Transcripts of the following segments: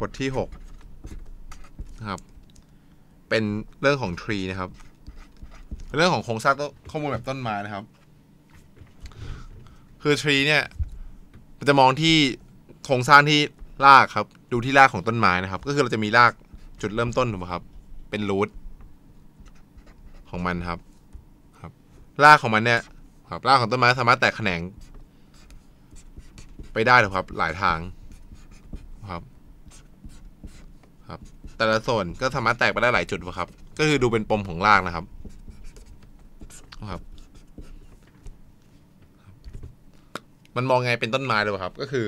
บทที่หกนะครับ เป็นเรื่องของ tree นะครับเป็นเรื่องของโครงสร้างต้นข้อมูลแบบต้นไม้นะครับ คือ tree เนี่ยมันจะมองที่โครงสร้างที่รากครับ ดูที่รากของต้นไม้นะครับ ก็คือเราจะมีรากจุดเริ่มต้นถูกไหมครับ เป็นรูทของมันครับ ครับ รากของมันเนี่ย ครับ รากของต้นไม้สามารถแตกแขนง ไปได้ถูกครับ หลายทาง ครับ แต่ละส่วนก็สามารถแตกไปได้หลายจุดครับ ก็คือดูเป็นปมของรากนะครับครับ มันมองไงเป็นต้นไม้เลยครับ ก็คือ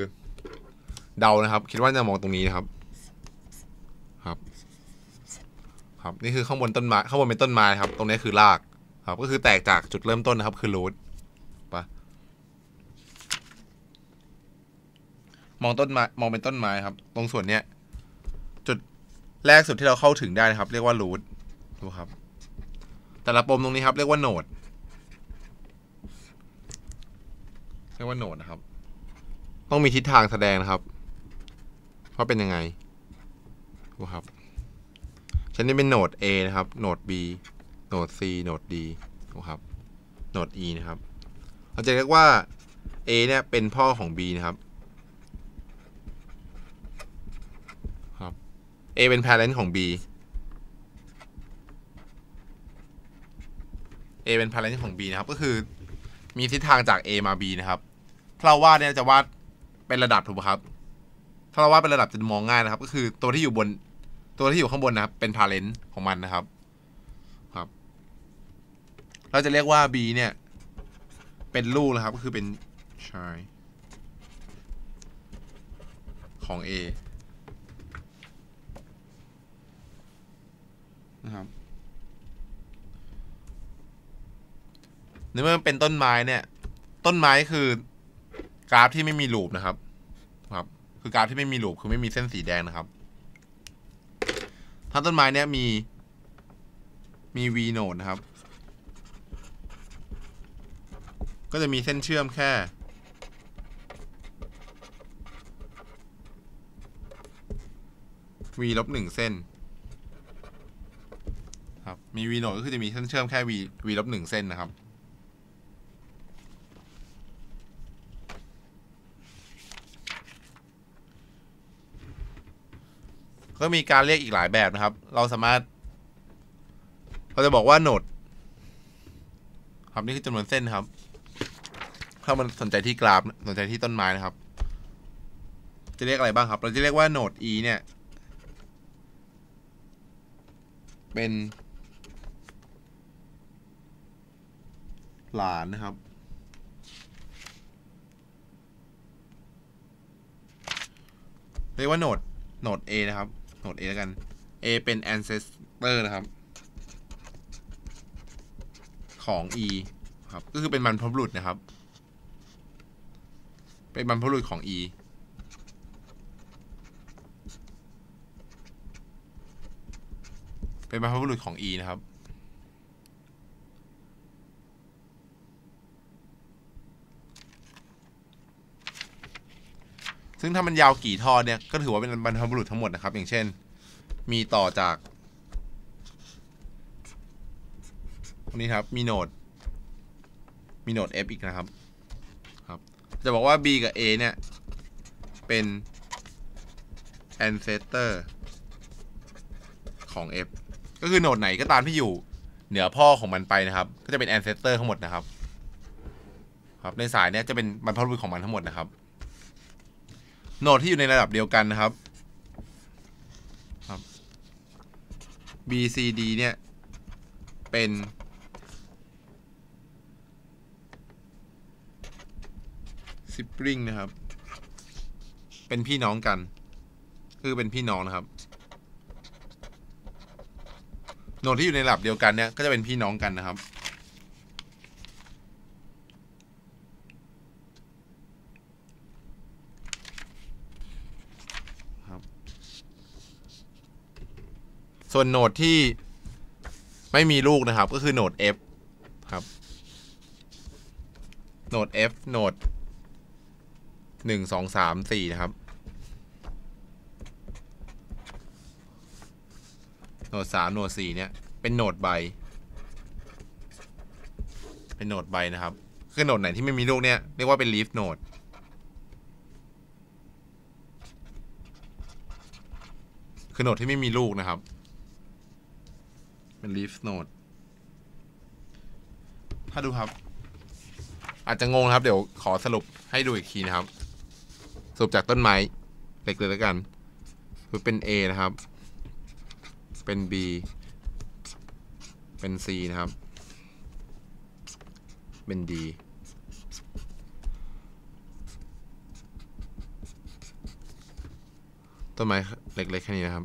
เดานะครับ คิดว่าจะมองตรงนี้นะครับ ครับ ครับ นี่คือข้างบนต้นไม้ข้างบนเป็นต้นไม้ครับ ตรงนี้คือราก ครับ ก็คือแตกจากจุดเริ่มต้นนะครับ คือรูทปะมองต้นไม้มองเป็นต้นไม้ครับ ตรงส่วนเนี้ย แรกสุดที่เราเข้าถึงได้นะครับ เรียกว่ารูทดูครับ แต่ละปมตรงนี้ครับ เรียกว่าโหนดเรียกว่าโหนดนะครับ ต้องมีทิศทางแสดงนะครับว่าเป็นยังไงดูครับชั้นนี้เป็นโหนด A นะครับโหนด B โหนด C โหนด D ดูครับโหนด E นะครับ เราจะเรียกว่า A เนี่ยเป็นพ่อของ B นะครับ A เป็น parent ของ B A เป็น parent ของ B นะครับ ก็คือมีทิศทางจาก A มา B นะครับ ถ้าเราวาดเนี่ยจะวาดเป็นระดับถูกไหมครับ ถ้าเราวาดเป็นระดับจะมองง่ายนะครับ ก็คือตัวที่อยู่บนตัวที่อยู่ข้างบนนะครับ เป็น parent ของมันนะครับ ครับ เราจะเรียกว่า B เนี่ย เป็นลูกนะครับ ก็คือเป็น child ของ A นะครับในเมื่อมันเป็นต้นไม้เนี่ย ต้นไม้คือกราฟที่ไม่มีลูปนะครับ ครับ คือกราฟที่ไม่มีลูปคือไม่มีเส้นสีแดงนะครับ ถ้าต้นไม้เนี่ยมี มี V โนดนะครับ ก็จะมีเส้นเชื่อมแค่ V ลบหนึ่งเส้น มี V โนดก็คือจะมีเส้นเชื่อมแค่ V V ลบหนึ่งเส้นนะครับ ก็มีการเรียกอีกหลายแบบนะครับ เราสามารถ เราจะบอกว่าโหนดครับนี่คือจำนวนเส้นครับ ถ้ามันสนใจที่กราฟสนใจที่ต้นไม้นะครับ จะเรียกอะไรบ้างครับ เราจะเรียกว่าโหนด e เนี่ย เป็น หลานนะครับ เรียกว่าโหนดโหนด A นะครับโหนด A แล้วกัน A เป็น ancestor นะครับ ของ E ครับ ก็คือเป็นบรรพบุรุษนะครับ เป็นบรรพบุรุษของ E เป็นบรรพบุรุษของ E นะครับ ซึ่งถ้ามันยาวกี่ท่อเนี่ยก็ถือว่าเป็นบรรพบุรุษทั้งหมดนะครับ อย่างเช่น มีต่อจากตรงนี้ครับ มีโหนด มีโหนด F อีกนะครับ ครับ จะบอกว่า B กับ A เนี่ย เป็น ancestor ของ F ก็คือโหนดไหนก็ตามที่อยู่เหนือพ่อของมันไปนะครับ ก็จะเป็น ancestor ทั้งหมดนะครับ ครับ ในสายเนี้ยจะเป็นบรรพบุรุษของมันทั้งหมดนะครับ โหนดที่อยู่ในระดับเดียวกันนะครับครับ B C D เนี่ย เป็นซิปริงนะครับ เป็นพี่น้องกัน คือเป็นพี่น้องนะครับโหนดที่อยู่ในระดับเดียวกันเนี่ย ก็จะเป็นพี่น้องกันนะครับ ส่วนโหนดที่ไม่มีลูกนะครับ ก็คือโหนด F ครับ โหนด F โหนดหนึ่งสองสามสี่นะครับ โหนดสามโหนดสี่เนี่ย เป็นโหนดใบ เป็นโหนดใบนะครับ คือโหนดไหนที่ไม่มีลูกเนี่ย เรียกว่าเป็น leaf node คือโหนดที่ไม่มีลูกนะครับ เป็น leaf node ถ้าดูครับ อาจจะงงนะครับ เดี๋ยวขอสรุปให้ดูอีกทีนะครับ สรุปจากต้นไม้เล็กเลยแล้วกันคือเป็น A นะครับ เป็น B เป็น C นะครับ เป็น D ต้นไม้เล็กๆแค่นี้นะครับ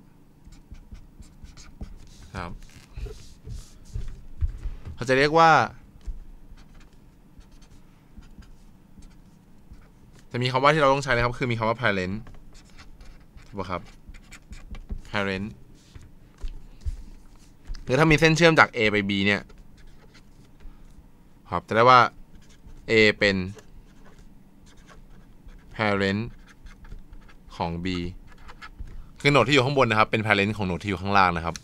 ครับ เขา จะเรียกว่า จะมีคำว่าที่เราต้องใช้นะครับ คือมีคำว่า parent ถูกปะครับ parent หรือถ้ามีเส้นเชื่อมจาก A ไป B เนี่ย ครับ จะได้ว่า A เป็น parent ของ B คือโหนดที่อยู่ข้างบนนะครับ เป็น parent ของโหนดที่อยู่ข้างล่างนะครับ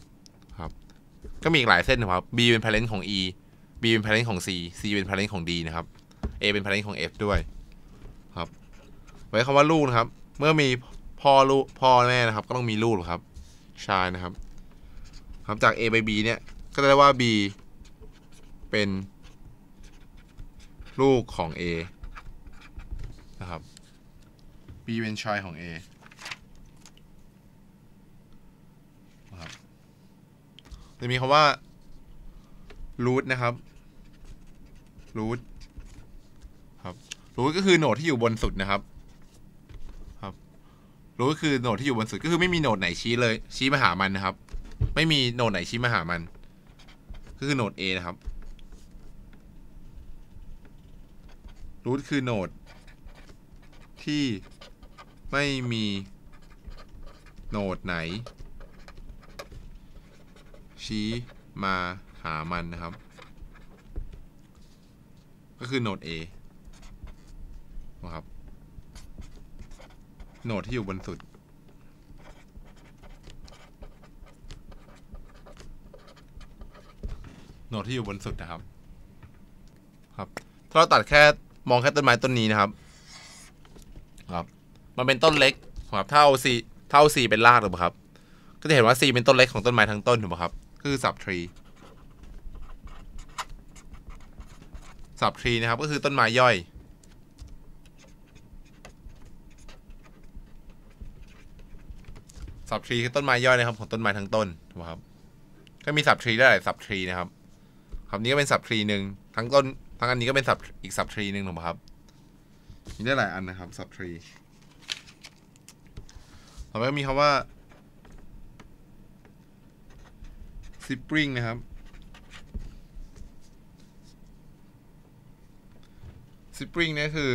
ก็มีอีกหลายเส้นนะครับ B เป็น parent ของ E B เป็น parent ของ C C เป็น parent ของ D นะครับ A เป็น parent ของ F ด้วยครับ ไว้คำว่าลูกนะครับ เมื่อมีพ่อลูกพ่อแม่นะครับ ก็ต้องมีลูกครับชายนะครับ ครับจาก A ไป B เนี่ย ก็จะได้ว่า B เป็น ลูกของ A นะครับ B เป็นชายของ A นะครับ จะมีคำว่า root นะครับ root ครับ root ก็คือโหนดที่อยู่บนสุดนะครับครับ root ก็คือโหนดที่อยู่บนสุดก็คือไม่มีโหนดไหนชี้เลย ชี้มาหามันนะครับ ไม่มีโหนดไหนชี้มาหามัน ก็คือโหนด A นะครับ root คือโหนดที่ไม่มีโหนดไหน ชี้มาหามันนะครับ ก็คือโหนด A นะครับโหนดที่อยู่บนสุดโหนดที่อยู่บนสุดนะครับ ครับ ถ้าเราตัดแค่มองแค่ต้นไม้ต้นนี้นะครับ ครับ มันเป็นต้นเล็กครับเท่าซีเท่าซีเป็นรากถูกไหมครับ ก็จะเห็นว่าซีเป็นต้นเล็กของต้นไม้ทั้งต้นถูกไหมครับ คือสับทรีสับทรีนะครับ ก็คือต้นไม้ย่อยสับทรีคือต้นไม้ย่อยนะครับ ของต้นไม้ทั้งต้นถูกไหมครับ ก็มีสับทรีได้หลายสับทรีนะครับครับนี้ก็เป็นสับทรีหนึ่งทั้งต้นทั้งอันนี้ก็เป็นสับอีกสับทรีหนึ่งถูกไหมครับมีได้หลายอันนะครับสับทรีต่อไปก็มีคำว่า sibling นะครับ sibling เนี่ยคือ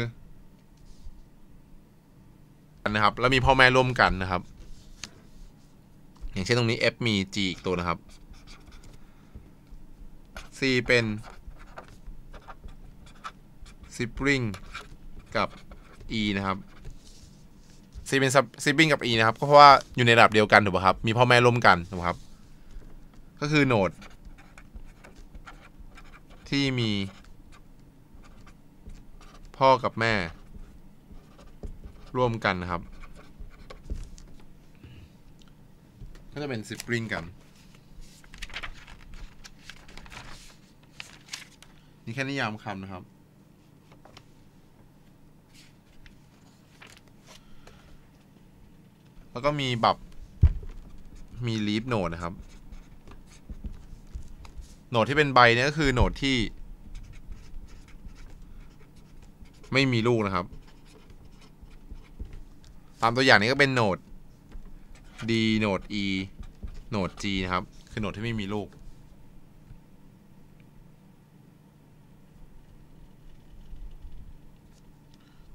กันนะครับ แล้วมีพ่อแม่ร่วมกันนะครับ อย่างเช่นตรงนี้ F มี G อีกตัวนะครับ C เป็น sibling กับ E นะครับ C เป็น sibling กับ E นะครับ ก็เพราะว่าอยู่ในระดับเดียวกันถูกป่ะครับ มีพ่อแม่ร่วมกันถูกป่ะครับ ก็คือโหนด ที่มี พ่อกับแม่ ร่วมกันครับ ก็จะเป็น sibling กัน นี่แค่นิยามคำนะครับแล้วก็มีบับ มี leaf node นะครับ นดที่เป็นใบเนี่ยก็คือโหนดที่ ไม่มีลูกนะครับ ตามตัวอย่างนี้ก็เป็นโหนด D โหนด E โหนด G นะครับ คือโหนดที่ไม่มีลูก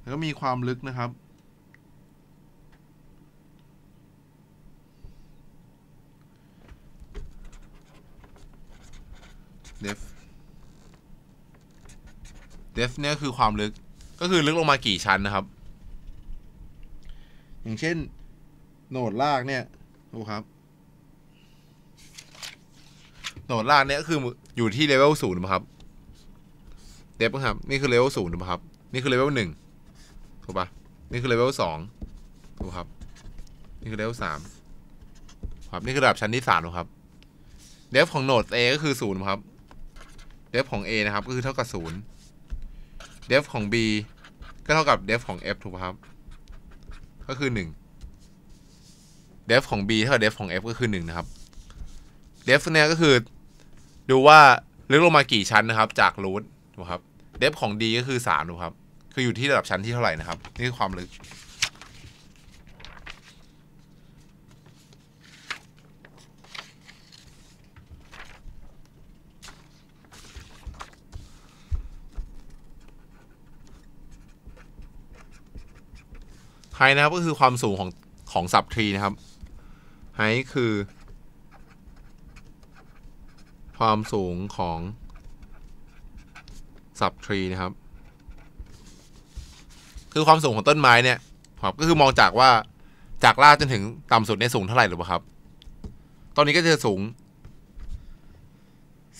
แล้วก็มีความลึกนะครับ depth depth เนี่ยคือความลึกก็คือลึกลงมากี่ชั้นนะครับ อย่างเช่น โหนดลากเนี่ยดูครับโนดลางเนี่ยก็คืออยู่ที่เลเวลศูนย์นะครับ เดฟครับ นี่คือเลเวลศูนย์นะครับ นี่คือเลเวลหนึ่งถูกปะนี่คือเลเวลสองถูกครับ นี่คือเลเวลสามครับ นี่คือระดับชั้นที่สามนะครับ เดฟของโนด A ก็คือศูนย์ครับ เดฟของ A นะครับ ก็คือเท่ากับศูนย์เดฟของ B ก็เท่ากับเดฟของ F ถูกครับ ก็คือหนึ่งเดฟของ B เท่ากับเดฟของ F ก็คือหนึ่งนะครับเดฟเนี่ยก็คือดูว่าลึกลงมากี่ชั้นนะครับ จากรูทถูกครับเดฟของ D ก็คือสามถูกครับ คืออยู่ที่ระดับชั้นที่เท่าไหร่นะครับ นี่คือความลึก ไฮนะครับก็คือความสูงของของสับทรีนะครับไฮคือ ความสูงของสับทรีนะครับ คือความสูงของต้นไม้เนี่ยครับก็คือมองจากว่าจากรากจนถึงต่ำสุดในยสูงเท่าไหร่หรือเปล่าครับ ตอนนี้ก็จะสูง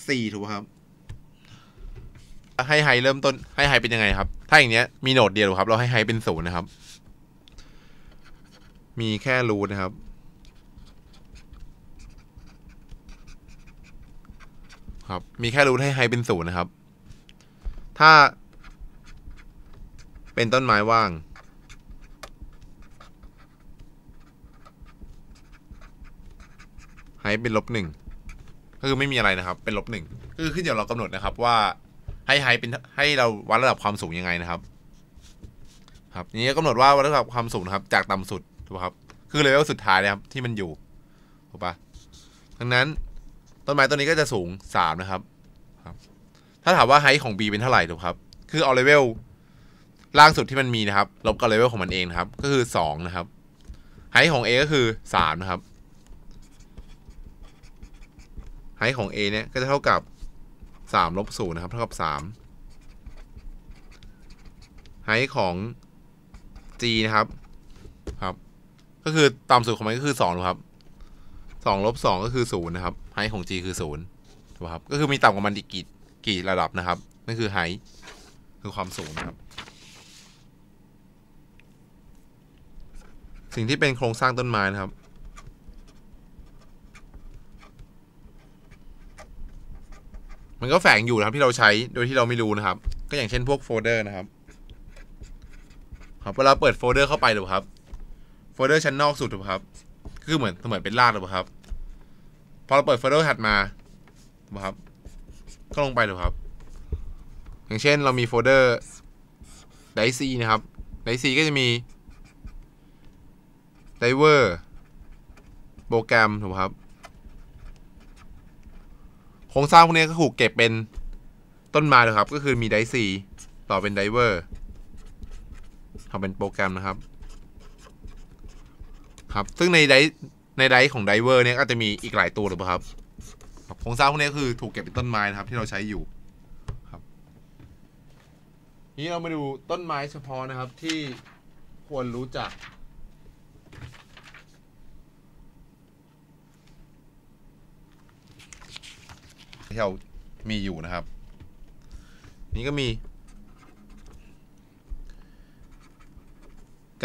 สี่ถูกไหมครับ ให้ไฮเริ่มต้นให้ไฮเป็นยังไงครับ ถ้าอย่างเนี้ยมีโนดเดียวครับ เราให้ไฮเป็นศูนย์นะครับ มีแค่รูทนะครับ ครับ มีแค่รูทให้ไฮเป็นศูนย์นะครับ ถ้า เป็นต้นไม้ว่าง ไฮเป็นลบหนึ่งก็คือไม่มีอะไรนะครับ เป็นลบหนึ่งก็คือขึ้นอยู่เรากำหนดนะครับว่าให้ไฮเป็นให้เราวัดระดับความสูงยังไงนะครับ ครับนี้กำหนดว่าวัดระดับความสูงนะครับ จากต่ำสุด ถูกครับ คือเลเวลสุดท้ายนะครับที่มันอยู่ถูกปะดังนั้นต้นไม้ต้นนี้ก็จะสูงสามนะครับครับ ถ้าถามว่าไฮของ B เป็นเท่าไหร่ถูกครับ คือเอาเลเวลล่างสุดที่มันมีนะครับ ลบกับเลเวลของมันเองนะครับ ก็คือสองนะครับไฮของ A ก็คือสามนะครับไฮของ A เนี่ยก็จะเท่ากับสามลบศูนย์นะครับ เท่ากับสามไฮของ G นะครับ ครับ ก็คือต่ำสุดของมันก็คือสองครับสองลบสองก็คือศูนย์นะครับไฮของ G คือศูนย์ถูกครับก็คือมีต่ำกว่ามันอีกกี่กี่ระดับนะครับนั่นคือไฮคือความสูงครับ สิ่งที่เป็นโครงสร้างต้นไม้นะครับ มันก็แฝงอยู่นะครับที่เราใช้โดยที่เราไม่รู้นะครับ ก็อย่างเช่นพวกโฟลเดอร์นะครับครับเวลาเปิดโฟลเดอร์เข้าไปดูครับ ลเดอร์ชั้นนอกสุดถูกครับ คือเหมือนเหมือนเป็นรากเลยครับ พอเราเปิดโฟลเดอร์ถัดมาถูกครับ ก็ลงไปดูครับ อย่างเช่นเรามีโฟลเดอร์ไดซีนะครับไดซีก็จะมีไดเวอร์โปรแกรมถูกครับโครงสร้างพวกนี้ก็ถูกเก็บเป็นต้นไม้เลยครับ ก็คือมีไดซีต่อเป็นไดเวอร์ทำเป็นโปรแกรมนะครับ ครับ ซึ่งในไดในไดของไดเวอร์เนี่ยก็จะมีอีกหลายตัวเลยครับครับโครงสร้างพวกนี้คือถูกเก็บเป็นต้นไม้นะครับ ที่เราใช้อยู่ครับนี้เรามาดูต้นไม้เฉพาะนะครับที่ควรรู้จักที่เรามีอยู่นะครับ นี่ก็มี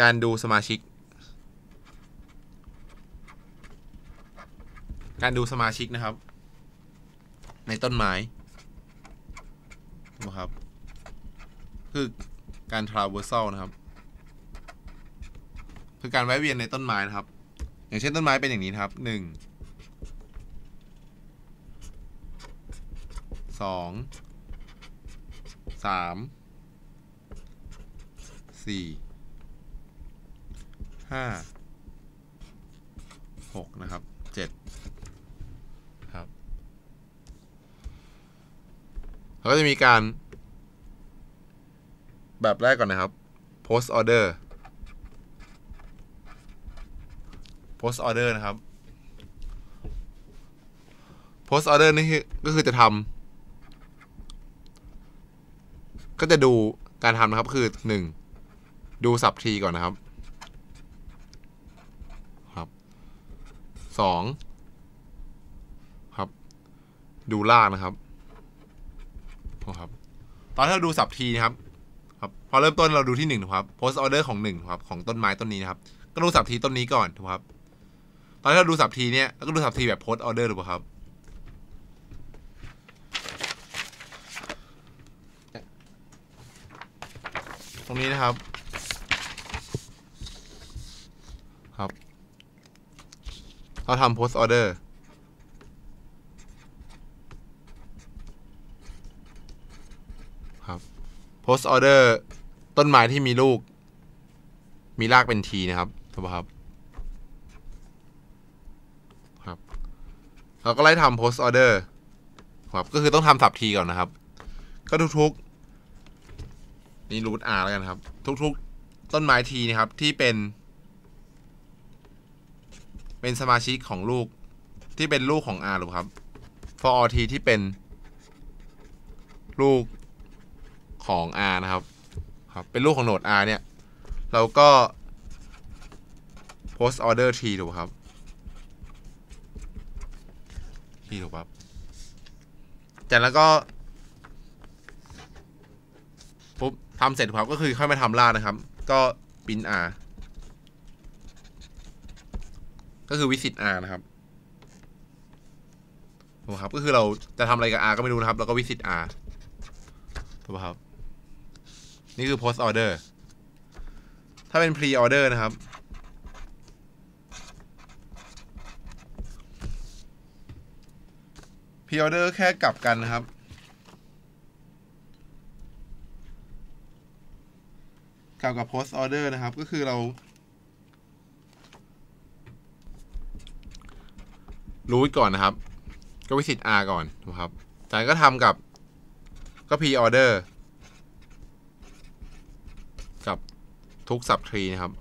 การดูสมาชิก การดูสมาชิกนะครับ ในต้นไม้นะครับ คือการ traversal นะครับ คือการแวะเวียนในต้นไม้นะครับ อย่างเช่นต้นไม้เป็นอย่างนี้นครับหนึ่งสองสามสี่ห้าหกนะครับ เขาก็จะมีการแบบแรกก่อนนะครับ post order post order นะครับ post order นี่ก็คือจะทำก็จะดูการทำนะครับคือหนึ่งดูสับทีก่อนนะครับครับสองครับ ดูล่างนะครับ ครับ ตอนที่เราดูสับทีนะครับ ครับ พอเริ่มต้นเราดูที่หนึ่งครับ post order ของหนึ่งครับ ของต้นไม้ต้นนี้นะครับ ก็ดูสับทีต้นนี้ก่อนถูกครับ ตอนที่เราดูสับทีเนี่ยก็ดูสับทีแบบ post order ถูกครับ ตรงนี้นะครับ ครับ เราทำ post order ครับ post order ต้นไม้ที่มีลูก มีรากเป็นทีนะครับถูกป่ะครับ ครับ เราก็ไล่ทำ post order ครับ ก็คือต้องทำสับทีก่อนนะครับ ก็ทุกๆ นี่รูท R แล้วกันครับ ทุกๆ ต้นไม้ทีนะครับที่เป็น เป็นสมาชิกของลูกที่เป็นลูกของ R หรือครับ for all t ที่เป็นลูก ของ R นะครับครับ เป็นลูกของโหนด R เนี่ย เราก็ post order t ถูกครับ t ถูกครับจากนั้นก็ปุ๊บทำเสร็จครับก็คือค่อยมาทำลาดนะครับ ก็ปิน R ก็คือวิสิต R นะครับถูกครับ ก็คือเราจะทำอะไรกับ R ก็ไม่รู้นะครับ แล้วก็วิสิต R ถูกป่ะครับ นี่คือ post order ถ้าเป็น pre order นะครับ pre order แค่กลับกันนะครับ กลับกับ post order นะครับ ก็คือเรารู้ไว้ก่อนนะครับ ก็วิสิต R ก่อนนะครับจากนั้นก็ทำกับก็ pre order กับ ทุก sub tree นะครับ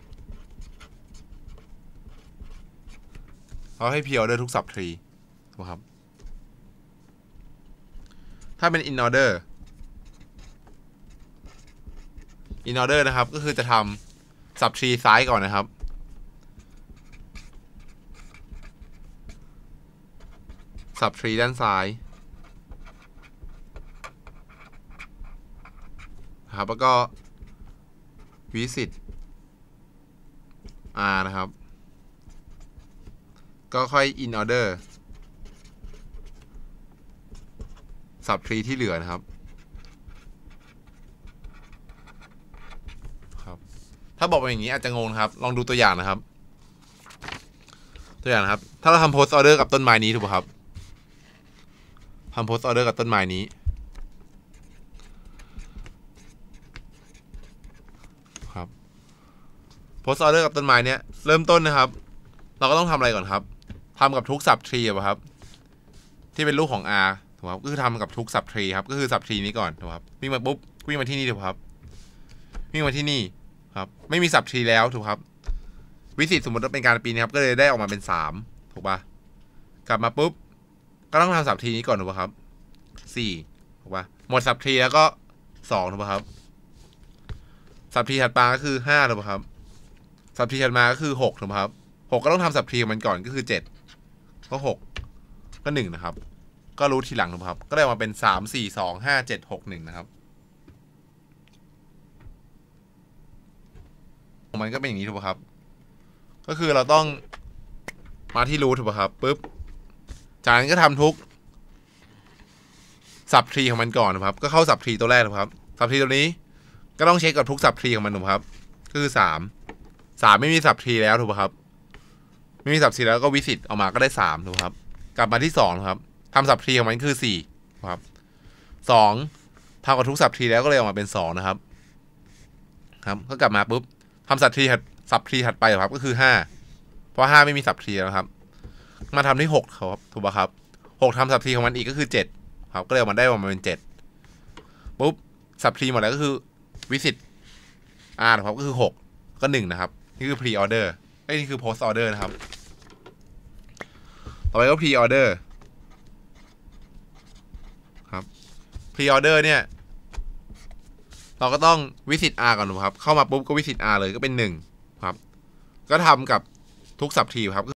เราให้ pre order ทุก sub tree นะครับ ถ้าเป็น in order in order นะครับ ก็คือจะทำ sub tree ซ้ายก่อนนะครับ สับทรีด้านซ้ายครับแล้วก็ วิสิต R นะครับ ก็ค่อย in order สับทรีที่เหลือนะครับ ครับ ถ้าบอกมาอย่างนี้อาจจะงงครับ ลองดูตัวอย่างนะครับ ตัวอย่างนะครับ ถ้าเราทำ post order กับต้นไม้นี้ถูกไหมครับทำ post order กับต้นไม้นี้ ครับ post order กับต้นไม้เนี้ยเริ่มต้นนะครับ เราก็ต้องทำอะไรก่อนครับทำกับทุก sub tree อครับ ที่เป็นลูกของ R ถูกครับก็คือทำกับทุก sub tree ครับ ก็คือ sub tree นี้ก่อนถูกครับวิ่งมาปุ๊บวิ่งมาที่นี่ถูกครับวิ่งมาที่นี่ครับ ไม่มี sub tree แล้วถูกครับ วิสิตสมมติว่าเป็นการปีนะครับ ก็เลยได้ออกมาเป็นสามถูกปะกลับมาปุ๊บก็ต้องทำสับทีนี้ก่อนถูกปะครับสี่ถูกป่ะหมดสับทีแล้วก็สองถูกปะครับ สับทีถัดมาก็คือห้าถูกป่ะครับ สับทีถัดมาก็คือหกถูกป่ะครับหกก็ต้องทำสับทีของมันก่อนก็คือเจ็ดก็หกก็หนึ่งนะครับ ก็รู้ทีหลังถูกป่ะครับ ก็ได้มาเป็นสามสี่สองห้าเจ็ดหกหนึ่งนะครับมันก็เป็นอย่างนี้ถูกป่ะครับ ก็คือเราต้องมาที่รูทถูกป่ะครับปุ๊บจากนั้นก็ทำทุกสับทรีของมันก่อนนะครับ ก็เข้าสับทรีตัวแรกนะครับ สับทรีตัวนี้ ก็ต้องเช็คกับทุกสับทรีของมันถูกไหมครับก็คือสามสามไม่มีสับทรีแล้วถูกไหมครับ ไม่มีสับทรีแล้วก็วิสิตออกมาก็ได้สามถูกไหมครับ กลับมาที่สองครับทำสับทรีของมันคือสี่ครับสองทำกับทุกสับทรีแล้วก็เลยออกมาเป็นสองนะครับ ครับก็กลับมาปุ๊บทำสับทรีถัดสับทรีถัดไปครับ ก็คือห้าเพราะห้าไม่มีสับทรีแล้วครับ มาทำที่หกครับถูกป่ะครับหกทำสับทรีของมันอีกก็คือเจ็ดครับ ก็เลยออกมาได้ออกมาเป็นเจ็ดปุ๊บสับทรีหมดแล้วก็คือ วิสิตอาร์ครับก็คือหกก็หนึ่งนะครับ นี่คือ pre order ไอ้นี่คือ post order นะครับ ต่อไปก็ pre order ครับ pre order เนี่ย เราก็ต้องวิสิต R ก่อนถูกครับ เข้ามาปุ๊บก็วิสิต R เลยก็เป็นหนึ่งครับ ก็ทำกับทุกสับทีครับ